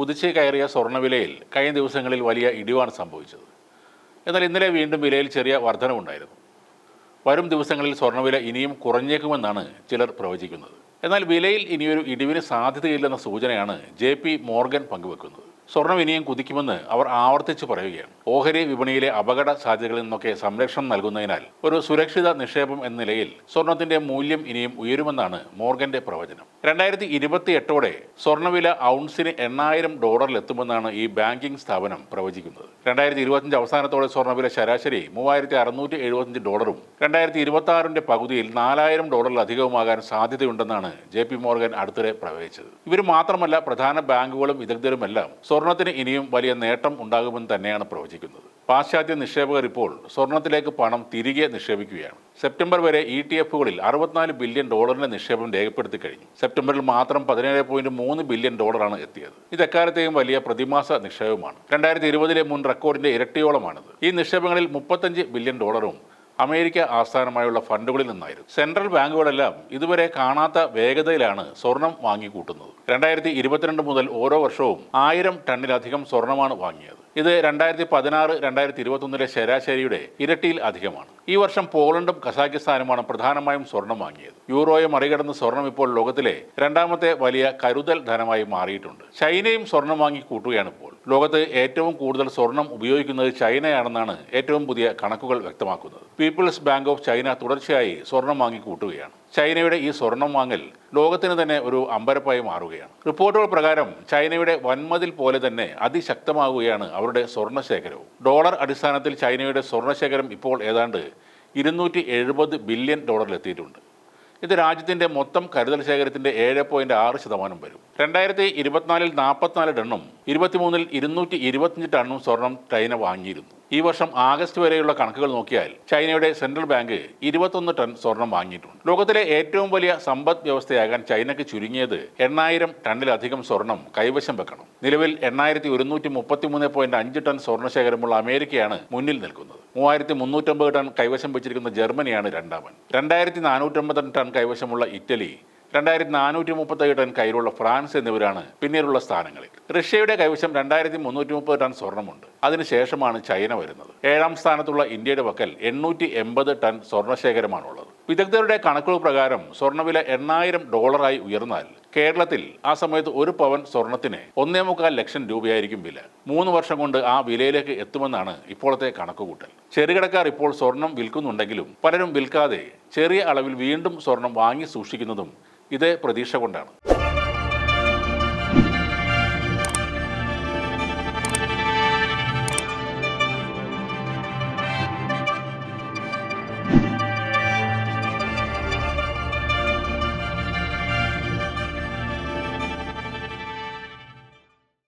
കുതിച്ച് കയറിയ സ്വർണവിലയിൽ കഴിഞ്ഞ ദിവസങ്ങളിൽ വലിയ ഇടിവാണ് സംഭവിച്ചത്. എന്നാൽ ഇന്നലെ വീണ്ടും വിലയിൽ ചെറിയ വർധനവുണ്ടായിരുന്നു. വരും ദിവസങ്ങളിൽ സ്വർണവില ഇനിയും കുറഞ്ഞേക്കുമെന്നാണ് ചിലർ പ്രവചിക്കുന്നത്. എന്നാൽ വിലയിൽ ഇനിയൊരു ഇടിവിന് സാധ്യതയില്ലെന്ന സൂചനയാണ് ജെ പി മോർഗൻ പങ്കുവെക്കുന്നത്. സ്വർണം വിനിയം കുതിക്കുമെന്ന് അവർ ആവർത്തിച്ച് പറയുകയാണ്. ഓഹരി വിപണിയിലെ അപകട സാധ്യതകളിൽ നിന്നൊക്കെ സംരക്ഷണം നൽകുന്നതിനാൽ ഒരു സുരക്ഷിത നിക്ഷേപം എന്ന നിലയിൽ സ്വർണത്തിന്റെ മൂല്യം ഇനിയും ഉയരുമെന്നാണ് മോർഗന്റെ പ്രവചനം. രണ്ടായിരത്തി ഇരുപത്തി എട്ടോടെ സ്വർണവില ഔൺസിന് എണ്ണായിരം ഡോളറിലെത്തുമെന്നാണ് ഈ ബാങ്കിംഗ് സ്ഥാപനം പ്രവചിക്കുന്നത്. രണ്ടായിരത്തി ഇരുപത്തിയഞ്ച് അവസാനത്തോടെ സ്വർണവില ശരാശരി മൂവായിരത്തി അറുന്നൂറ്റി എഴുപത്തിയഞ്ച് ഡോളറും രണ്ടായിരത്തി ഇരുപത്തി ആറിന്റെ പകുതിയിൽ നാലായിരം ഡോളറിലധികവുമാകാൻ സാധ്യതയുണ്ടെന്നാണ് ജെ പി മോർഗൻ അടുത്തിടെ പ്രവചിച്ചത്. ഇവർ മാത്രമല്ല പ്രധാന ബാങ്കുകളും വിദഗ്ധരുമെല്ലാം സ്വർണത്തിന് ഇനിയും വലിയ നേട്ടം ഉണ്ടാകുമെന്ന് തന്നെയാണ് പ്രവചിക്കുന്നത്. പാശ്ചാത്യ നിക്ഷേപകർ ഇപ്പോൾ സ്വർണത്തിലേക്ക് പണം തിരികെ നിക്ഷേപിക്കുകയാണ്. സെപ്റ്റംബർ വരെ ഇ ടി എഫുകളിൽ അറുപത്തിനാല് ബില്യൺ ഡോളറിന്റെ നിക്ഷേപം രേഖപ്പെടുത്തി കഴിഞ്ഞു. സെപ്റ്റംബറിൽ മാത്രം പതിനേഴ് പോയിന്റ് മൂന്ന് ബില്യൺ ഡോളറാണ് എത്തിയത്. ഇത് എക്കാലത്തെയും വലിയ പ്രതിമാസ നിക്ഷേപമാണ്. രണ്ടായിരത്തി ഇരുപതിലെ മുൻ റെക്കോർഡിന്റെ ഇരട്ടിയോളമാണിത്. ഈ നിക്ഷേപങ്ങളിൽ മുപ്പത്തഞ്ച് ബില്യൺ ഡോളറും അമേരിക്ക ആസ്ഥാനമായുള്ള ഫണ്ടുകളിൽ നിന്നായിരുന്നു. സെൻട്രൽ ബാങ്കുകളെല്ലാം ഇതുവരെ കാണാത്ത വേഗതയിലാണ് സ്വർണം വാങ്ങിക്കൂട്ടുന്നത്. രണ്ടായിരത്തി ഇരുപത്തിരണ്ട് മുതൽ ഓരോ വർഷവും ആയിരം ടണ്ണിലധികം സ്വർണമാണ് വാങ്ങിയത്. ഇത് രണ്ടായിരത്തി പതിനാറ് രണ്ടായിരത്തി ഇരുപത്തൊന്നിലെ ശരാശരിയുടെ ഇരട്ടിയിൽ അധികമാണ്. ഈ വർഷം പോളണ്ടും കസാക്കിസ്ഥാനുമാണ് പ്രധാനമായും സ്വർണം വാങ്ങിയത്. യൂറോയെ മറികടന്ന് സ്വർണം ഇപ്പോൾ ലോകത്തിലെ രണ്ടാമത്തെ വലിയ കരുതൽ ധനമായി മാറിയിട്ടുണ്ട്. ചൈനയും സ്വർണം വാങ്ങി കൂട്ടുകയാണ് ഇപ്പോൾ. ലോകത്ത് ഏറ്റവും കൂടുതൽ സ്വർണം ഉപയോഗിക്കുന്നത് ചൈനയാണെന്നാണ് ഏറ്റവും പുതിയ കണക്കുകൾ വ്യക്തമാക്കുന്നത്. പീപ്പിൾസ് ബാങ്ക് ഓഫ് ചൈന തുടർച്ചയായി സ്വർണം വാങ്ങി കൂട്ടുകയാണ്. ചൈനയുടെ ഈ സ്വർണം വാങ്ങൽ ലോകത്തിന് തന്നെ ഒരു അമ്പരപ്പായി മാറുകയാണ്. റിപ്പോർട്ടുകൾ പ്രകാരം ചൈനയുടെ വൻമതിൽ പോലെ തന്നെ അതിശക്തമാകുകയാണ് അവരുടെ സ്വർണശേഖരവും ഡോളർ അടിസ്ഥാനത്തിൽ ചൈനയുടെ സ്വർണശേഖരം ഇപ്പോൾ ഏതാണ്ട് ഇരുന്നൂറ്റി എഴുപത് ബില്യൺ ഡോളറിലെത്തിയിട്ടുണ്ട്. ഇത് രാജ്യത്തിന്റെ മൊത്തം കരുതൽ ശേഖരത്തിന്റെ ഏഴ് പോയിന്റ് ആറ് ശതമാനം വരും. രണ്ടായിരത്തി ഇരുപത്തിനാലിൽ നാൽപ്പത്തിനാല് ടണ്ണും ഇരുപത്തിമൂന്നിൽ ഇരുന്നൂറ്റി ഇരുപത്തിയഞ്ച് ടണ്ണും സ്വർണം ചൈന വാങ്ങിയിരുന്നു. ഈ വർഷം ആഗസ്റ്റ് വരെയുള്ള കണക്കുകൾ നോക്കിയാൽ ചൈനയുടെ സെൻട്രൽ ബാങ്ക് ഇരുപത്തൊന്ന് ടൺ സ്വർണം വാങ്ങിയിട്ടുണ്ട്. ലോകത്തിലെ ഏറ്റവും വലിയ സമ്പദ് വ്യവസ്ഥയാകാൻ ചൈനയ്ക്ക് ചുരുങ്ങിയത് എണ്ണായിരം ടണ്ണിലധികം സ്വർണം കൈവശം വെക്കണം. നിലവിൽ എണ്ണായിരത്തി ഒരുന്നൂറ്റി മുപ്പത്തിമൂന്ന് പോയിന്റ് അഞ്ച് ടൺ സ്വർണശേഖരമുള്ള അമേരിക്കയാണ് മുന്നിൽ നിൽക്കുന്നത്. മൂവായിരത്തി മുന്നൂറ്റമ്പത് ടൺ കൈവശം വെച്ചിരിക്കുന്ന ജർമ്മനിയാണ് രണ്ടാമൻ. രണ്ടായിരത്തി നാനൂറ്റമ്പത് ടൺ കൈവശമുള്ള ഇറ്റലി രണ്ടായിരത്തി നാനൂറ്റി മുപ്പത്തേഴ് ടൺ കയ്യിലുള്ള ഫ്രാൻസ് എന്നിവരാണ് പിന്നീടുള്ള സ്ഥാനങ്ങളിൽ. റഷ്യയുടെ കൈവശം രണ്ടായിരത്തി മുന്നൂറ്റി മുപ്പത് ടൺ സ്വർണമുണ്ട് അതിനുശേഷമാണ് ചൈന വരുന്നത്. ഏഴാം സ്ഥാനത്തുള്ള ഇന്ത്യയുടെ വക്കൽ എണ്ണൂറ്റി എൺപത് ടൺ സ്വർണശേഖരമാണുള്ളത് വിദഗ്ധരുടെ കണക്കുകൾ പ്രകാരം സ്വർണവില എണ്ണായിരം ഡോളറായി ഉയർന്നാൽ കേരളത്തിൽ ആ സമയത്ത് ഒരു പവൻ സ്വർണത്തിന് ഒന്നേ മുക്കാൽ ലക്ഷം രൂപയായിരിക്കും വില. മൂന്ന് വർഷം കൊണ്ട് ആ വിലയിലേക്ക് എത്തുമെന്നാണ് ഇപ്പോഴത്തെ കണക്കുകൂട്ടൽ. ചെറുകിടക്കാർ ഇപ്പോൾ സ്വർണം വിൽക്കുന്നുണ്ടെങ്കിലും പലരും വിൽക്കാതെ ചെറിയ അളവിൽ വീണ്ടും സ്വർണം വാങ്ങി സൂക്ഷിക്കുന്നതും ഇതേ പ്രതീക്ഷ കൊണ്ടാണ്.